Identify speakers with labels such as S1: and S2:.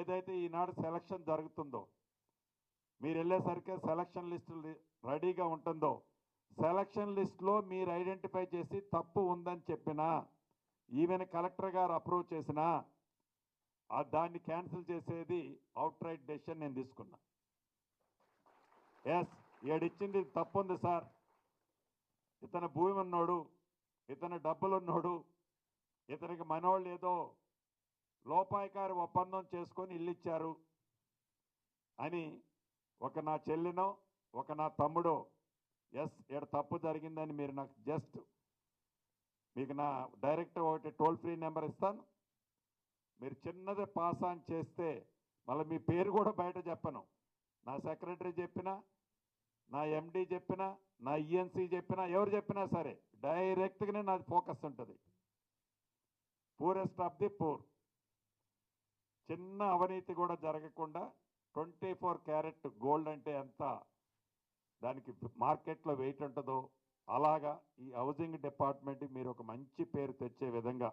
S1: ఏదైతే ఈనాడు సెలక్షన్ జరుగుతుందో మీరు వెళ్ళేసరికి సెలక్షన్ లిస్టు రెడీగా ఉంటుందో సెలక్షన్ లిస్ట్లో మీరు ఐడెంటిఫై చేసి తప్పు ఉందని చెప్పినా ఈవెన్ కలెక్టర్ గారు అప్రూవ్ చేసినా ఆ దాన్ని క్యాన్సిల్ చేసేది అవుట్ రైట్ డెసిషన్ నేను తీసుకున్నా. ఎస్ ఏడిచ్చింది తప్పు ఉంది సార్. ఇతను భూమి ఉన్నోడు ఇతను డబ్బులు ఉన్నోడు ఇతనికి మనోళ్ళు ఏదో లోపాయకారి ఒప్పందం చేసుకొని ఇల్లు ఇచ్చారు అని ఒక నా చెల్లినో ఒక నా తమ్ముడో ఎస్ ఇక్కడ తప్పు జరిగిందని మీరు నాకు జస్ట్ మీకు నా డైరెక్ట్ ఒకటి టోల్ ఫ్రీ నెంబర్ ఇస్తాను. మీరు చిన్నది పాస్ ఆన్ చేస్తే మళ్ళీ మీ పేరు కూడా బయట చెప్పను. నా సెక్రటరీ చెప్పినా నా ఎండీ చెప్పినా నా ఈఎన్సీ చెప్పినా ఎవరు చెప్పినా సరే డైరెక్ట్గానే నాది ఫోకస్ ఉంటుంది. Purest of the poor. చిన్న అవినీతి కూడా జరగకుండా ట్వంటీ ఫోర్ క్యారెట్ గోల్డ్ అంటే ఎంత? దానికి మార్కెట్లో వెయిట్ ఉంటుందో? అలాగా ఈ హౌసింగ్ డిపార్ట్మెంట్కి మీరు ఒక మంచి పేరు తెచ్చే విధంగా